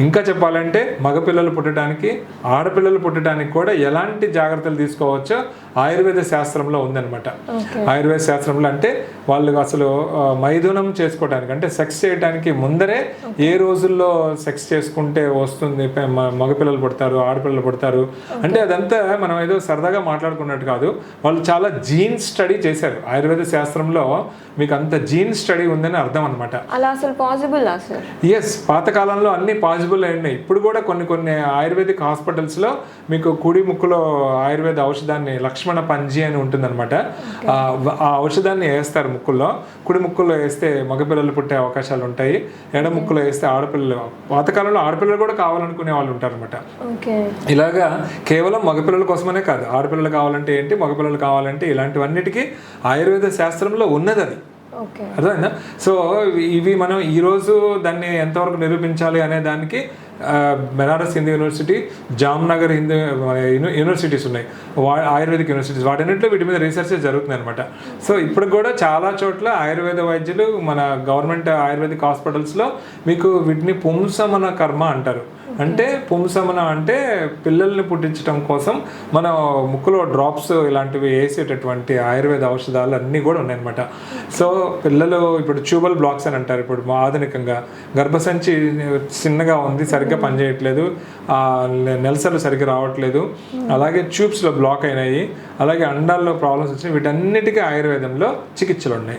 ఇంకా చెప్పాలంటే మగపిల్లలు పుట్టడానికి ఆడపిల్లలు పుట్టడానికి కూడా ఎలాంటి జాగ్రత్తలు తీసుకోవచ్చో ఆయుర్వేద శాస్త్రంలో ఉందన్నమాట. ఓకే. ఆయుర్వేద శాస్త్రంలో అంటే వాళ్ళు అసలు ఆ, మైథునం చేసుకోవడానికి అంటే సెక్స్ చేయడానికి ముందరే ఏ రోజుల్లో సెక్స్ చేసుకుంటే వస్తుంది మగపిల్లలు పుడతారు ఆడపిల్లలు పుడతారు? అంటే అదంతా మనం ఏదో సరదాగా మాట్లాడుకున్నట్టు కాదు. వాళ్ళు చాలా జీన్ స్టడీ చేశారు. ఆయుర్వేద శాస్త్రంలో మీకు అంత జీన్ స్టడీ ఉందని అర్థం అనమాట అలా అసలు పాసిబుల్ ఎస్ పాతకాలంలో అన్ని పాసిబుల్ అయినాయి ఇప్పుడు కూడా కొన్ని కొన్ని ఆయుర్వేదిక్ హాస్పిటల్స్లో మీకు కుడి ముక్కులో ఆయుర్వేద ఔషధాన్ని లక్ష్మణ పంజి అని ఉంటుందన్నమాట. ఆ ఔషధాన్ని వేస్తారు ముక్కుల్లో. కుడి ముక్కుల్లో వేస్తే మగపిల్లలు పుట్టే అవకాశాలు ఉంటాయి. ఎడ ముక్కులో వేస్తే ఆడపిల్లలు పాతకాలంలో ఆడపిల్లలు కూడా కావాలనుకునే వాళ్ళు ఉంటారన్నమాట. ఓకే. ఇలాగా కేవలం మగపిల్లల కోసమనే కాదు. ఆడపిల్లలు కావాలంటే ఏంటి మగపిల్లలు కావాలంటే ఇలాంటివన్నిటికీ ఆయుర్వేద శాస్త్రంలో ఉన్నది అది అర్థమైందా? సో ఇవి మనం ఈరోజు దాన్ని ఎంతవరకు నిరూపించాలి అనే దానికి బెనారస్ హిందూ యూనివర్సిటీ జామ్నగర్ హిందూ యూనివర్సిటీస్ ఉన్నాయి. వా ఆయుర్వేదిక్ యూనివర్సిటీస్. వాటన్నింటిలో వీటి మీద రీసెర్చ్ జరుగుతుంది అనమాట సో ఇప్పుడు కూడా చాలా చోట్ల ఆయుర్వేద వైద్యులు మన గవర్నమెంట్ ఆయుర్వేదిక్ హాస్పిటల్స్లో మీకు వీటిని పుంసమన కర్మ అంటారు. అంటే పుంసమనం అంటే పిల్లల్ని పుట్టించడం కోసం మన ముక్కులో డ్రాప్స్ ఇలాంటివి వేసేటటువంటి ఆయుర్వేద ఔషధాలు అన్నీ కూడా ఉన్నాయన్నమాట. సో పిల్లలు ఇప్పుడు ట్యూబల్ బ్లాక్స్ అని అంటారు. ఇప్పుడు మా ఆధునికంగా గర్భసంచి చిన్నగా ఉంది సరిగ్గా పనిచేయట్లేదు. నెలసలు సరిగ్గా రావట్లేదు. అలాగే ట్యూబ్స్లో బ్లాక్ అయినాయి. అలాగే అండాల్లో ప్రాబ్లమ్స్ వచ్చినాయి. వీటన్నిటికీ ఆయుర్వేదంలో చికిత్సలు ఉన్నాయి.